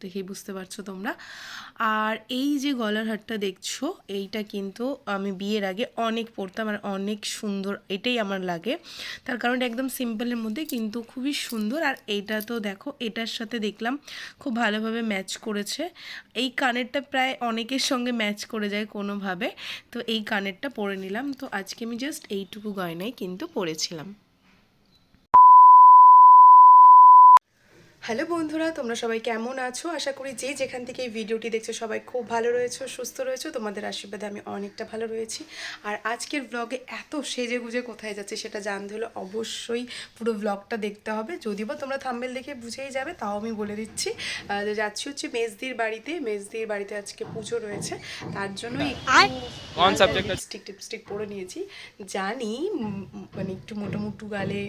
দেখেই বুঝতে পারছ তোমরা। আর এই যে গলার হারটা দেখছ, এইটা কিন্তু আমি বিয়ের আগে অনেক পরতাম আর অনেক সুন্দর এটাই আমার লাগে। তার কারণ একদম সিম্পলের মধ্যে কিন্তু খুবই সুন্দর। আর এইটা তো দেখো, এটার সাথে দেখলাম খুব ভালোভাবে ম্যাচ করেছে। এই কানেরটা প্রায় অনেকের সঙ্গে ম্যাচ করে যায় কোনোভাবে। তো এই কানেরটা পরে নিলাম। তো আজকে আমি জাস্ট এইটুকু গয়নাই কিন্তু পরেছিলাম। হ্যালো বন্ধুরা তোমরা সবাই কেমন আছো? আশা করি যে যেখান থেকে এই ভিডিওটি দেখছ সবাই খুব ভালো রয়েছো সুস্থ রয়েছো। তোমাদের আশীর্বাদে আমি অনেকটা ভালো রয়েছি। আর আজকের ব্লগে এত সেজে গুজে কোথায় যাচ্ছে সেটা জানতে হলে অবশ্যই পুরো ব্লগটা দেখতে হবে। যদিও বা তোমরা থাম্বেল দেখে বুঝেই যাবে তাও আমি বলে দিচ্ছি। যে যাচ্ছি হচ্ছে মেজদির বাড়িতে। মেজদির বাড়িতে আজকে পুজো রয়েছে। তার জন্য লিপস্টিক টিপস্টিক পরে নিয়েছি। জানি মানে একটু মোটামুটু গালে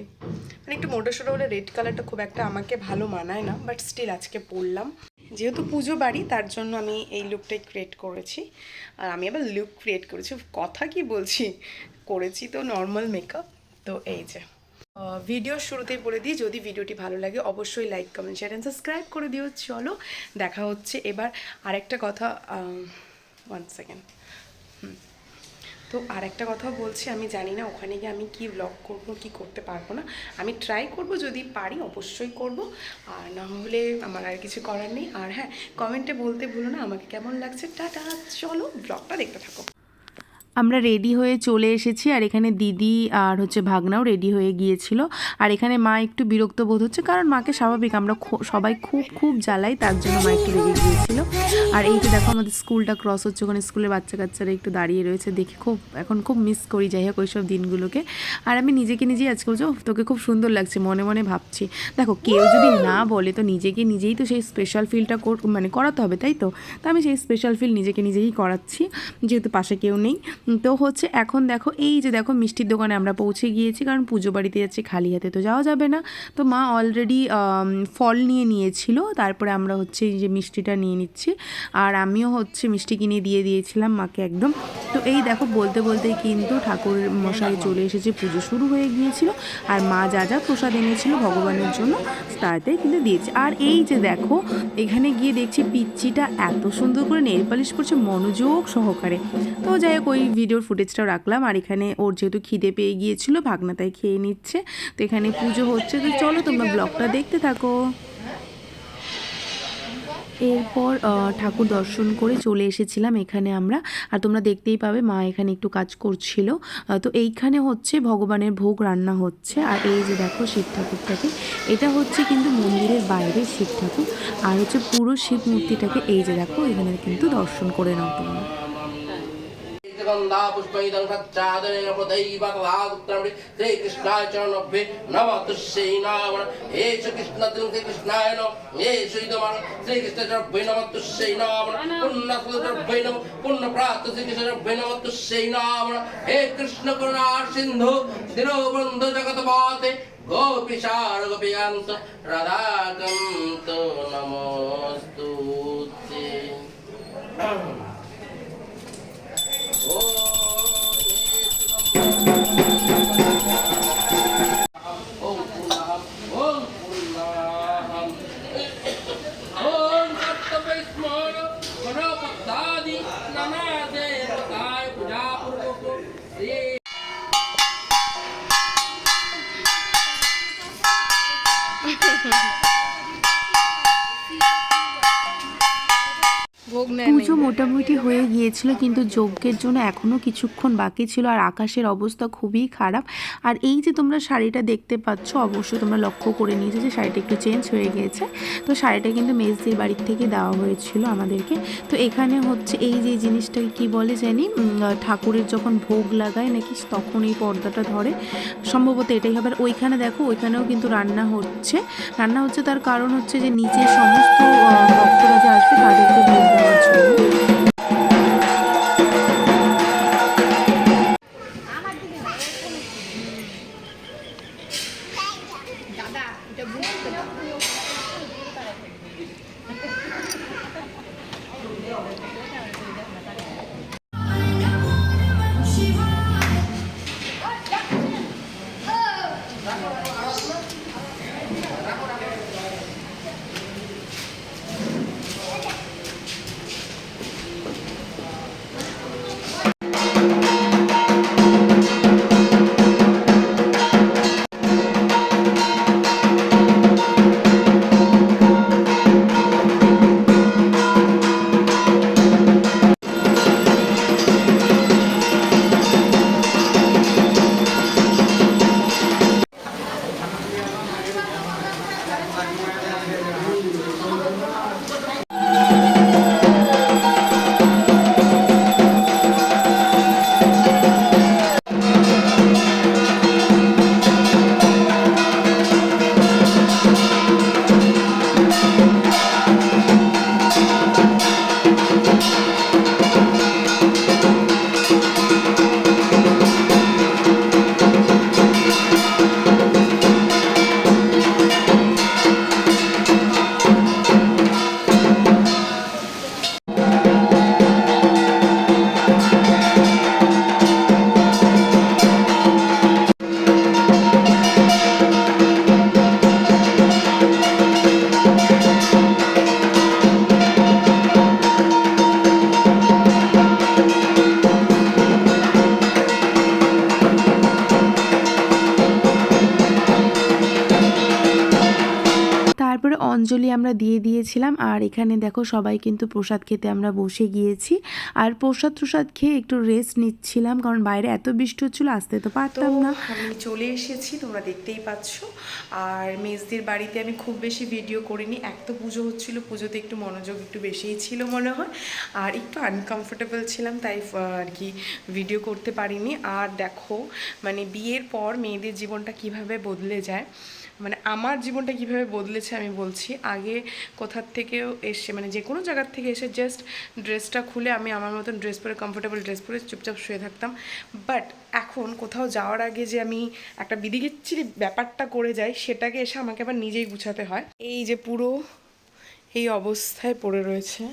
মানে একটু মোটো সোটো হলে রেড কালারটা খুব একটা আমাকে ভালো মানায় না বাট স্টিল আজকে পরলাম যেহেতু পুজো বাড়ি, তার জন্য আমি এই লুকটাই ক্রিয়েট করেছি। আর আমি আবার লুক ক্রিয়েট করেছি। কথা কি বলছি? করেছি তো নর্মাল মেকআপ তো এই যে ভিডিও শুরুতেই বলে দিই, যদি ভিডিওটি ভালো লাগে, অবশ্যই like comment share and subscribe করে দিও। চলো, দেখা হচ্ছে এবার আরেকটা কথা ওয়ান সেকেন্ড তো আর একটা কথা বলছি, আমি জানি না ওখানে গিয়ে আমি কি ব্লগ করব, কি করতে পারব না। আমি ট্রাই করব, যদি পারি অবশ্যই করব। আর না হলে আমার আর কিছু করার নেই। আর হ্যাঁ কমেন্টে বলতে ভুলো না, আমাকে কেমন লাগছে? টাটা, চলো ব্লগটা দেখতে থাকো। আমরা রেডি হয়ে চলে এসেছি আর এখানে দিদি আর হচ্ছে ভাগনাও রেডি হয়ে গিয়েছিল। আর এখানে মা একটু বিরক্ত বোধ হচ্ছে কারণ মাকে স্বাভাবিক আমরা সবাই খুব খুব জ্বালাই, তার জন্য মা একটু রেগে গিয়েছিল। আর এই যে দেখো আমাদের স্কুলটা ক্রস হচ্ছে, ওখানে স্কুলের বাচ্চা কাচ্চারা একটু দাঁড়িয়ে রয়েছে, দেখে খুব, এখন খুব মিস করি, যাই হোক ওইসব দিনগুলোকে। আর আমি নিজেকে নিজেই আজকে বলছি তোকে খুব সুন্দর লাগছে, মনে মনে ভাবছি। দেখো, কেউ যদি না বলে, তো নিজেকে নিজেই তো সেই স্পেশাল ফিলটা মানে করাতে হবে, তাই তো? তো আমি সেই স্পেশাল ফিল নিজেকে নিজেই করাচ্ছি, যেহেতু পাশে কেউ নেই। তো হচ্ছে এখন দেখো, এই যে দেখো মিষ্টির দোকানে আমরা পৌঁছে গিয়েছি, কারণ পুজো বাড়িতে যাচ্ছি খালি হাতে তো যাওয়া যাবে না। তো মা অলরেডি ফল নিয়ে নিয়েছিল, তারপরে আমরা হচ্ছে এই যে মিষ্টিটা নিয়ে নিচ্ছি। আর আমিও হচ্ছে মিষ্টি কিনে দিয়ে দিয়েছিলাম মাকে একদম। তো এই দেখো বলতে বলতেই কিন্তু ঠাকুর মশাই চলে এসেছে, পুজো শুরু হয়ে গিয়েছিল। আর মা যা যা প্রসাদ এনেছিল ভগবানের জন্য, তাতে কিন্তু দিয়েছে। আর এই যে দেখো, এখানে গিয়ে দেখছি পিচ্চিটা এত সুন্দর করে নেল পালিশ করছে, মনোযোগ সহকারে। তো যাই হোক, ওই ভিডিওর ফুটেজটাও রাখলাম। আর এখানে ওর যেহেতু খিদে পেয়ে গিয়েছিল, ভাগনা তাই খেয়ে নিচ্ছে। তো এখানে পুজো হচ্ছে। তো চলো তোমরা ব্লগটা দেখতে থাকো। এরপর ঠাকুর দর্শন করে চলে এসেছিলাম এখানে আমরা। আর তোমরা দেখতেই পাবে, মা এখানে একটু কাজ করছিল। তো এইখানে হচ্ছে ভগবানের ভোগ রান্না হচ্ছে। আর এই যে দেখো শিব ঠাকুরটাকে, এটা হচ্ছে কিন্তু মন্দিরের বাইরে শিব ঠাকুর। আর হচ্ছে পুরো শিব মূর্তিটাকে এই যে দেখো, এখানে কিন্তু দর্শন করে নাও তোমরা। गन्धा पुष्पैदं सच्चादनेन प्रदैवतवागुत्रं श्रीकृष्णाय चरणभ्ये नमः तुष्यै नाम हे श्रीकृष्ण श्रीकृष्णाय नमः हे श्रीदमन श्रीकृष्ण चरणभ्ये नमः तुष्यै नाम पुण्य चरणभ्ये नमः पुण्य प्राप्त श्रीकृष्ण चरणभ्ये नमः तुष्यै नाम हे कृष्ण करुणा सिन्धु दीनबन्धु जगतपाते गोपिशार गोपिकान्त राधाकान्त नमोऽस्तु ते। Thank you. পুজো মোটামুটি হয়ে গিয়েছিল কিন্তু যজ্ঞের জন্য এখনও কিছুক্ষণ বাকি ছিল আর আকাশের অবস্থা খুবই খারাপ। আর এই যে তোমরা শাড়িটা দেখতে পাচ্ছ অবশ্যই তোমরা লক্ষ্য করে নিয়েছো যে শাড়িটা একটু চেঞ্জ হয়ে গিয়েছে। তো শাড়িটা কিন্তু মেজদির বাড়ির থেকে দেওয়া হয়েছিল আমাদেরকে। তো এখানে হচ্ছে এই যে জিনিসটাকে কি বলে জানি ঠাকুরের যখন ভোগ লাগায় নাকি তখন এই পর্দাটা ধরে। সম্ভবত এটাই হবে। আর ওইখানে দেখো ওইখানেও কিন্তু রান্না হচ্ছে। রান্না হচ্ছে তার কারণ হচ্ছে যে নিচে সমস্ত ভক্তরা যে আসবে তার 아, 좋은 অঞ্জলি আমরা দিয়ে দিয়েছিলাম আর এখানে দেখো সবাই কিন্তু প্রসাদ খেতে আমরা বসে গিয়েছি। আর প্রসাদ প্রসাদ খেয়ে একটু রেস্ট নিচ্ছিলাম কারণ বাইরে এত বৃষ্টি হচ্ছিল আসতে তো পারতাম না। আমি চলে এসেছি তোমরা দেখতেই পাচ্ছ। আর মেজদির বাড়িতে আমি খুব বেশি ভিডিও করিনি এক তো পুজো হচ্ছিল পুজোতে একটু মনোযোগ একটু বেশিই ছিল মনে হয়। আর একটু আনকমফোর্টেবল ছিলাম তাই আর কি ভিডিও করতে পারিনি। আর দেখো মানে বিয়ের পর মেয়েদের জীবনটা কীভাবে বদলে যায় মানে আমার জীবনটা কীভাবে বদলেছে আমি বলছি, আগে কোথার থেকেও এসে মানে যে কোনো জায়গার থেকে এসে জাস্ট ড্রেসটা খুলে আমি আমার মতন ড্রেস পরে কমফোর্টেবল ড্রেস পরে চুপচাপ শুয়ে থাকতাম। বাট এখন কোথাও যাওয়ার আগে যে আমি একটা বিধিগিচ্ছিরি ব্যাপারটা করে যাই, সেটাকে এসে আমাকে আবার নিজেই গুছাতে হয়। এই যে পুরো, এই অবস্থায় পড়ে রয়েছে,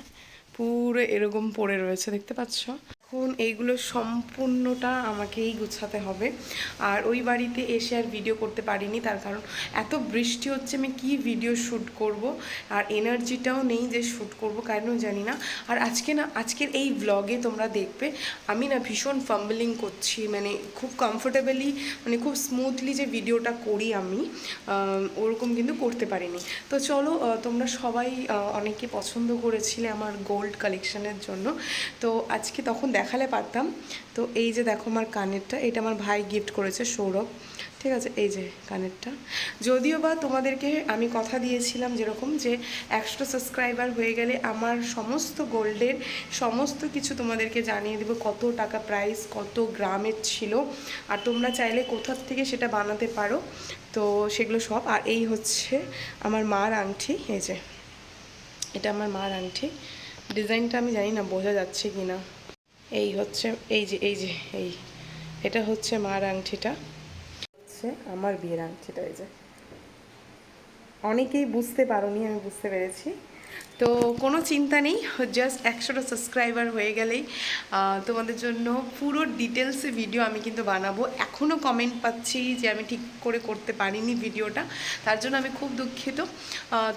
পুরো এরকম পড়ে রয়েছে, দেখতে পাচ্ছ? এখন এইগুলো সম্পূর্ণটা আমাকেই গুছাতে হবে। আর ওই বাড়িতে এসে আর ভিডিও করতে পারিনি, তার কারণ এত বৃষ্টি হচ্ছে, আমি কি ভিডিও শ্যুট করব? আর এনার্জিটাও নেই যে শ্যুট করব কারণ জানি না। আর আজকে না, আজকের এই ব্লগে তোমরা দেখবে, আমি না ভীষণ ফাম্বলিং করছি মানে খুব কমফোর্টেবলি মানে খুব স্মুথলি যে ভিডিওটা করি আমি ওরকম কিন্তু করতে পারিনি। তো চলো তোমরা সবাই অনেকে পছন্দ করেছিলে আমার গোল্ড কালেকশনের জন্য। তো আজকে তখন দেখালে পারতাম। তো এই যে দেখো আমার কানেরটা, এটা আমার ভাই গিফট করেছে সৌরভ। ঠিক আছে? এই যে কানেরটা। যদিও বা তোমাদেরকে আমি কথা দিয়েছিলাম যেরকম যে একশো সাবস্ক্রাইবার হয়ে গেলে আমার সমস্ত গোল্ডের সমস্ত কিছু তোমাদেরকে জানিয়ে দেবো, কত টাকা প্রাইস কত গ্রামের ছিল। আর তোমরা চাইলে কোথার থেকে সেটা বানাতে পারো। তো সেগুলো সব। আর এই হচ্ছে আমার মার আংটি। এই যে, এটা আমার মার আংটি। ডিজাইনটা আমি জানি না, বোঝা যাচ্ছে কি না এই হচ্ছে এই যে এই যে এই। এটা হচ্ছে মার আংটিটা। হচ্ছে আমার বিয়ের আংটিটা এই যে। অনেকেই বুঝতে পারোনি আমি বুঝতে পেরেছি। তো কোনো চিন্তা নেই জাস্ট একশোটা সাবস্ক্রাইবার হয়ে গেলেই তোমাদের জন্য পুরো ডিটেলসে ভিডিও আমি কিন্তু বানাবো। এখনও কমেন্ট পাচ্ছি যে আমি ঠিক করে করতে পারিনি ভিডিওটা তার জন্য আমি খুব দুঃখিত।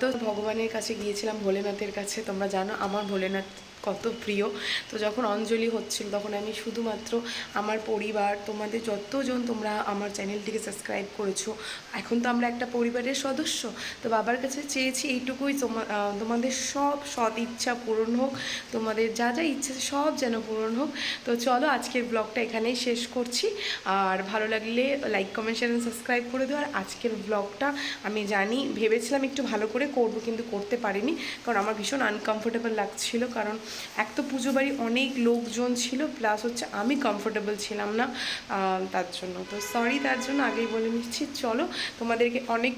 তো ভগবানের কাছে গিয়েছিলাম ভোলেনাথের কাছে তোমরা জানো আমার ভোলেনাথ কত প্রিয়। তো যখন অঞ্জলি হচ্ছিল তখন আমি শুধুমাত্র আমার পরিবার, তোমাদের যতজন তোমরা আমার চ্যানেলটিকে সাবস্ক্রাইব করেছ, এখন তো আমরা একটা পরিবারের সদস্য। তো বাবার কাছে চেয়েছি এইটুকুই তোমা- তোমাদের সব সৎ ইচ্ছা পূরণ হোক, তোমাদের যা যা ইচ্ছে সব যেন পূরণ হোক। তো চলো আজকের ব্লগটা এখানেই শেষ করছি। আর ভালো লাগলে লাইক, কমেন্ট, শেয়ার সাবস্ক্রাইব করে দিও। আর আজকের ব্লগটা আমি জানি, ভেবেছিলাম একটু ভালো করে করব, কিন্তু করতে পারিনি, কারণ আমার ভীষণ আনকমফোর্টেবল লাগছিল, কারণ এক তো পুজো বাড়ি অনেক লোকজন ছিল প্লাস হচ্ছে আমি কমফোর্টেবল ছিলাম না তার জন্য। তো সরি তার জন্য আগেই বলে নিচ্ছি। চলো, তোমাদেরকে অনেক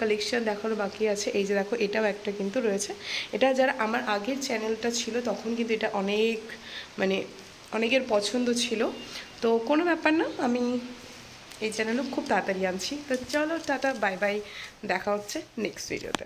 কালেকশন দেখানো বাকি আছে। এই যে দেখো, এটাও একটা কিন্তু রয়েছে। এটা যারা আমার আগের চ্যানেলটা ছিল, তখন কিন্তু এটা অনেক মানে অনেকের পছন্দ ছিল। তো কোনো ব্যাপার না, আমি এই চ্যানেলও খুব তাড়াতাড়ি আনছি। তো চলো, টাটা বাই বাই দেখা হচ্ছে নেক্সট ভিডিওতে